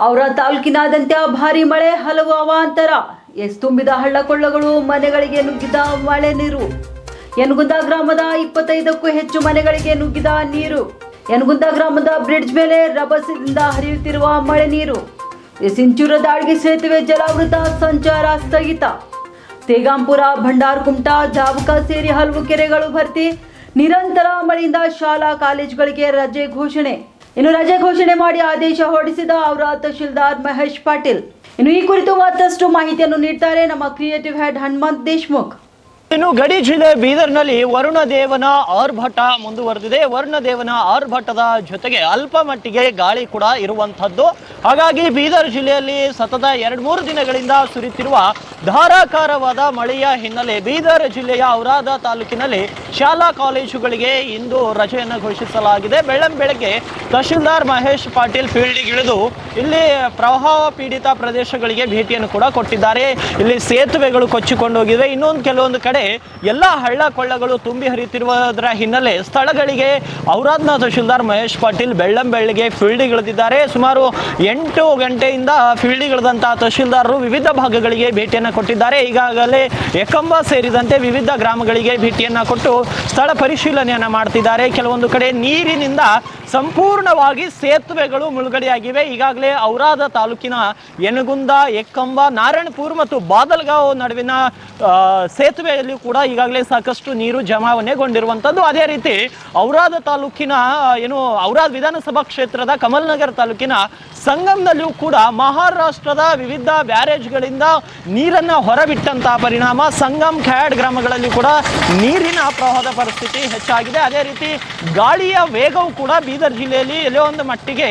ಅವರ ತಾಲೂಕಿನಾದ್ಯಂತ ಭಾರಿ ಮಳೆ, ಹಲವು ಅವಾಂತರ. ಎಸ್ ತುಂಬಿದ ಹಳ್ಳಕೊಳ್ಳಗಳು, ಮನೆಗಳಿಗೆ ನುಗ್ಗಿದ ಮಳೆ ನೀರು. ಯನಗುಂದ ಗ್ರಾಮದ ಇಪ್ಪತ್ತೈದಕ್ಕೂ ಹೆಚ್ಚು ಮನೆಗಳಿಗೆ ನುಗ್ಗಿದ ನೀರು. ಯನಗುಂದ ಗ್ರಾಮದ ಬ್ರಿಡ್ಜ್ ಮೇಲೆ ರಭಸದಿಂದ ಹರಿಯುತ್ತಿರುವ ಮಳೆ ನೀರು. ಸಿಂಚೂರ ದಾಳಿಗೆ ಸೇತುವೆ ಜಲಾವೃತ ಸಂಚಾರ ಸ್ಥಗಿತ. ತೇಗಾಂಪುರ ಭಂಡಾರಕುಮಟ ಜಾವಕ ಸೇರಿ ಹಲವು ಕೆರೆಗಳು ಭರ್ತಿ. ನಿರಂತರ ಮಳೆಯಿಂದ ಶಾಲಾ, ಕಾಲೇಜುಗಳಿಗೆ ರಜೆ ಘೋಷಣೆ. ಇನ್ನು ರಜೆ ಘೋಷಣೆ ಮಾಡಿ ಆದೇಶ ಹೊರಡಿಸಿದ ಅವರ ತಹಶೀಲ್ದಾರ್ ಮಹೇಶ್ ಪಾಟೀಲ್. ಇನ್ನು ಈ ಕುರಿತು ಮತ್ತಷ್ಟು ಮಾಹಿತಿಯನ್ನು ನೀಡ್ತಾರೆ ನಮ್ಮ ಕ್ರಿಯೇಟಿವ್ ಹೆಡ್ ಹನುಮಂತ್ ದೇಶ್ಮುಖ್. ಇನ್ನು ಗಡಿ ಜಿಲ್ಲೆ ಬೀದರ್ನಲ್ಲಿ ವರುಣ ದೇವನ ಆರ್ಭಟ ಮುಂದುವರೆದಿದೆ. ವರುಣ ದೇವನ ಆರ್ಭಟದ ಜೊತೆಗೆ ಅಲ್ಪ ಮಟ್ಟಿಗೆ ಗಾಳಿ ಕೂಡ ಇರುವಂಥದ್ದು. ಹಾಗಾಗಿ ಬೀದರ್ ಜಿಲ್ಲೆಯಲ್ಲಿ ಸತತ ಎರಡು ಮೂರು ದಿನಗಳಿಂದ ಸುರಿತಿರುವ ಧಾರಾಕಾರವಾದ ಮಳೆಯ ಹಿನ್ನೆಲೆ ಬೀದರ್ ಜಿಲ್ಲೆಯ ಔರಾದ ತಾಲೂಕಿನಲ್ಲಿ ಶಾಲಾ ಕಾಲೇಜುಗಳಿಗೆ ಇಂದು ರಜೆಯನ್ನು ಘೋಷಿಸಲಾಗಿದೆ. ಬೆಳ್ಳಂ ಬೆಳಗ್ಗೆ ತಹಶೀಲ್ದಾರ್ ಮಹೇಶ್ ಪಾಟೀಲ್ ಫೀಲ್ಡಿಗಿಳಿದು ಇಲ್ಲಿ ಪ್ರವಾಹ ಪೀಡಿತ ಪ್ರದೇಶಗಳಿಗೆ ಭೇಟಿಯನ್ನು ಕೂಡ ಕೊಟ್ಟಿದ್ದಾರೆ. ಇಲ್ಲಿ ಸೇತುವೆಗಳು ಕೊಚ್ಚಿಕೊಂಡು ಹೋಗಿವೆ. ಇನ್ನೊಂದು ಕೆಲವೊಂದು ಕಡೆ ಎಲ್ಲ ಹಳ್ಳ ಕೊಳ್ಳಗಳು ತುಂಬಿ ಹರಿಯುತ್ತಿರುವುದರ ಹಿನ್ನೆಲೆ ಸ್ಥಳಗಳಿಗೆ ಔರಾದ್ನ ತಹಶೀಲ್ದಾರ್ ಮಹೇಶ್ ಪಾಟೀಲ್ ಬೆಳ್ಳಂ ಬೆಳಗ್ಗೆ ಫೀಲ್ಡಿಗಿಳಿದಿದ್ದಾರೆ ಸುಮಾರು ಎಂಟು ಗಂಟೆಯಿಂದ ಫೀಲ್ಡ್ಗಿಳಿದಂತಹ ತಹಶೀಲ್ದಾರರು ವಿವಿಧ ಭಾಗಗಳಿಗೆ ಭೇಟಿಯನ್ನು ಕೊಟ್ಟಿದ್ದಾರೆ. ಈಗಾಗಲೇ ಎಕಂಬ ಸೇರಿದಂತೆ ವಿವಿಧ ಗ್ರಾಮಗಳಿಗೆ ಭೇಟಿಯನ್ನು ಕೊಟ್ಟು ಸ್ಥಳ ಪರಿಶೀಲನೆಯನ್ನು ಮಾಡ್ತಿದ್ದಾರೆ. ಕೆಲವೊಂದು ಕಡೆ ನೀರಿನಿಂದ ಸಂಪೂರ್ಣವಾಗಿ ಸೇತುವೆಗಳು ಮುಳುಗಡೆಯಾಗಿವೆ. ಈಗಾಗಲೇ ಔರಾದ ತಾಲೂಕಿನ ಯನಗುಂದ ಎಕ್ಕಂಬ ನಾರಾಯಣಪುರ್ ಮತ್ತು ಬಾದಲ್ಗಾಂವ್ ನಡುವಿನ ಸೇತುವೆಯಲ್ಲಿ ಕೂಡ ಈಗಾಗಲೇ ಸಾಕಷ್ಟು ನೀರು ಜಮಾವಣೆಗೊಂಡಿರುವಂಥದ್ದು ಅದೇ ರೀತಿ ಔರಾದ ತಾಲೂಕಿನ, ಏನು, ಔರಾದ್ ವಿಧಾನಸಭಾ ಕ್ಷೇತ್ರದ ಕಮಲ್ನಗರ ತಾಲೂಕಿನ ಸಂಗಮ್ನಲ್ಲಿಯೂ ಕೂಡ ಮಹಾರಾಷ್ಟ್ರದ ವಿವಿಧ ಬ್ಯಾರೇಜ್ಗಳಿಂದ ನೀರನ್ನು ಹೊರಬಿಟ್ಟಂತಹ ಪರಿಣಾಮ ಸಂಗಮ್ ಖ್ಯಾಡ್ ಗ್ರಾಮಗಳಲ್ಲಿ ಕೂಡ ನೀರಿನ ಪ್ರವಾಹದ ಪರಿಸ್ಥಿತಿ ಹೆಚ್ಚಾಗಿದೆ. ಅದೇ ರೀತಿ ಗಾಳಿಯ ವೇಗವು ಕೂಡ ಬೀದರ್ ಜಿಲ್ಲೆಯಲ್ಲಿ ಎಲ್ಲೋ ಒಂದು ಮಟ್ಟಿಗೆ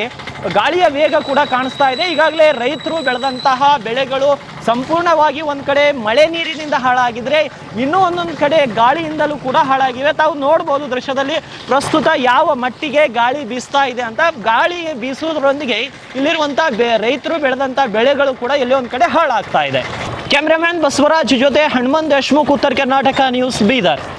ಗಾಳಿಯ ವೇಗ ಕೂಡ ಕಾಣಿಸ್ತಾ ಇದೆ. ಈಗಾಗಲೇ ರೈತರು ಬೆಳೆದಂತಹ ಬೆಳೆಗಳು ಸಂಪೂರ್ಣವಾಗಿ ಒಂದು ಕಡೆ ಮಳೆ ನೀರಿನಿಂದ ಹಾಳಾಗಿದ್ರೆ ಇನ್ನೂ ಒಂದೊಂದು ಕಡೆ ಗಾಳಿಯಿಂದಲೂ ಕೂಡ ಹಾಳಾಗಿವೆ. ತಾವು ನೋಡ್ಬೋದು ದೃಶ್ಯದಲ್ಲಿ ಪ್ರಸ್ತುತ ಯಾವ ಮಟ್ಟಿಗೆ ಗಾಳಿ ಬೀಸ್ತಾ ಇದೆ ಅಂತ. ಗಾಳಿ ಬೀಸುವುದರೊಂದಿಗೆ ಇಲ್ಲಿರುವಂಥ ಬೆ ರೈತರು ಬೆಳೆದಂಥ ಬೆಳೆಗಳು ಕೂಡ ಎಲ್ಲೋ ಒಂದು ಕಡೆ ಹಾಳಾಗ್ತಾ ಇದೆ. ಕ್ಯಾಮ್ರಾಮ್ಯಾನ್ ಬಸವರಾಜ್ ಜೊತೆ ಹನುಮಂತ್ ದೇಶ್ಮುಖ್ ಉತ್ತರ ಕರ್ನಾಟಕ ನ್ಯೂಸ್ ಬೀದರ್.